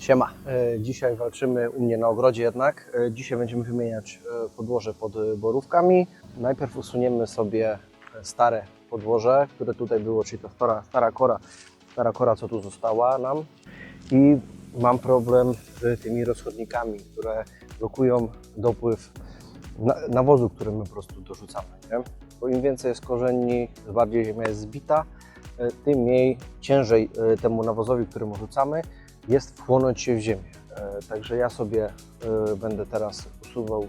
Siema. E, Dzisiaj walczymy u mnie na ogrodzie jednak. E, Dzisiaj będziemy wymieniać e, podłoże pod borówkami. Najpierw usuniemy sobie stare podłoże, które tutaj było, czyli ta stara, stara kora, stara kora, co tu została nam. I mam problem z tymi rozchodnikami, które blokują dopływ na- nawozu, który my po prostu dorzucamy. Nie? Bo im więcej jest korzeni, bardziej ziemia jest zbita, tym mniej ciężej e, temu nawozowi, który mu rzucamy, jest wchłonąć się w ziemię. E, Także ja sobie e, będę teraz usuwał e,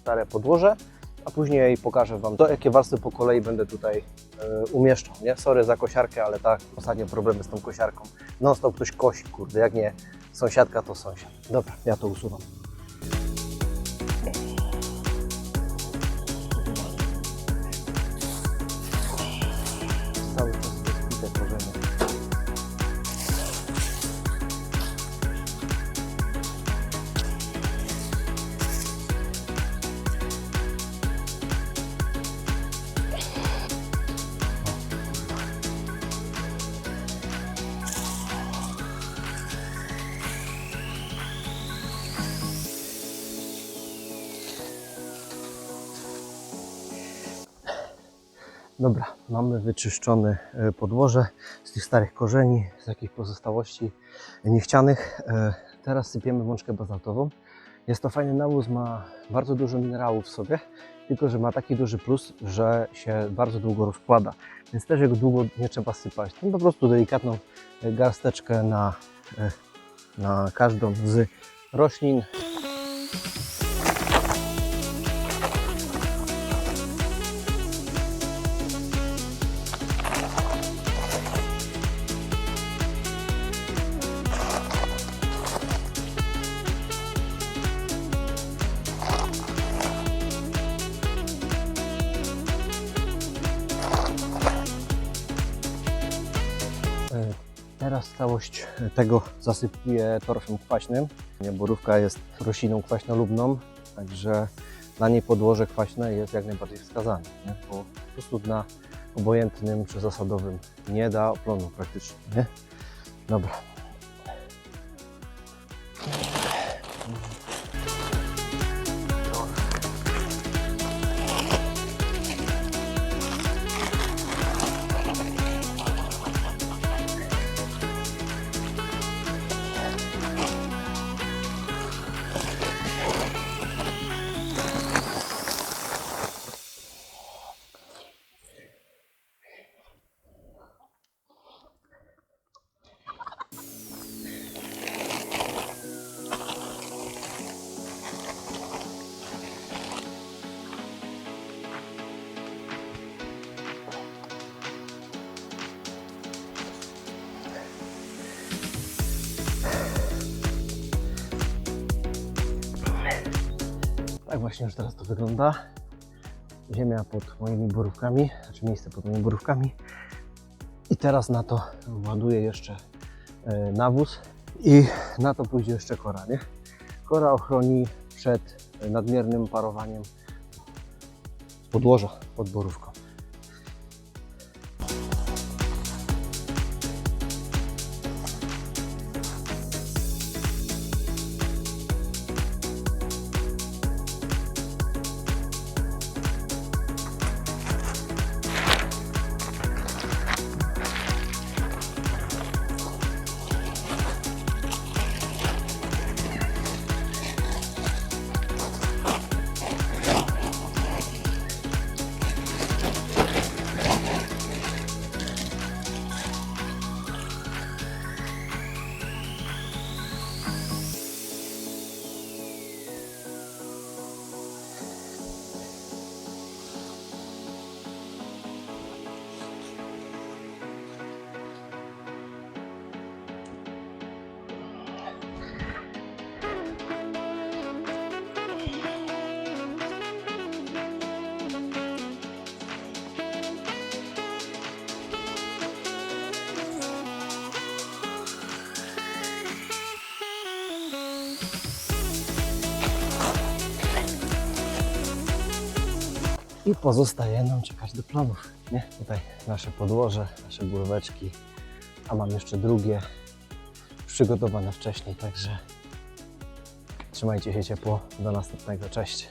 stare podłoże, a później pokażę Wam to, jakie warstwy po kolei będę tutaj e, umieszczał. Nie? Sorry za kosiarkę, ale tak, ostatnio problemy z tą kosiarką. Non stop ktoś kosi, kurde, jak nie sąsiadka, to sąsiad. Dobra, ja to usuwam. Dobra, mamy wyczyszczone e, podłoże z tych starych korzeni, z jakichś pozostałości niechcianych. E, Teraz sypiemy mączkę bazaltową. Jest to fajny nawóz, ma bardzo dużo minerałów w sobie, tylko że ma taki duży plus, że się bardzo długo rozkłada, więc też jego długo nie trzeba sypać. Tam po prostu delikatną e, garsteczkę na, na każdą z roślin. Teraz całość tego zasypuję torfem kwaśnym. Borówka jest rośliną kwaśnolubną, także na niej podłoże kwaśne jest jak najbardziej wskazane. Nie? Bo po prostu na obojętnym czy zasadowym nie da oplonu praktycznie. Nie? Dobra. Tak właśnie już teraz to wygląda. Ziemia pod moimi borówkami, znaczy miejsce pod moimi borówkami. I teraz na to ładuję jeszcze e, nawóz i na to pójdzie jeszcze kora, nie? Kora ochroni przed nadmiernym parowaniem podłoża pod borówką. I pozostaje nam czekać do planów. Nie? Tutaj nasze podłoże, nasze główeczki, a mam jeszcze drugie przygotowane wcześniej, także trzymajcie się ciepło. Do następnego. Cześć.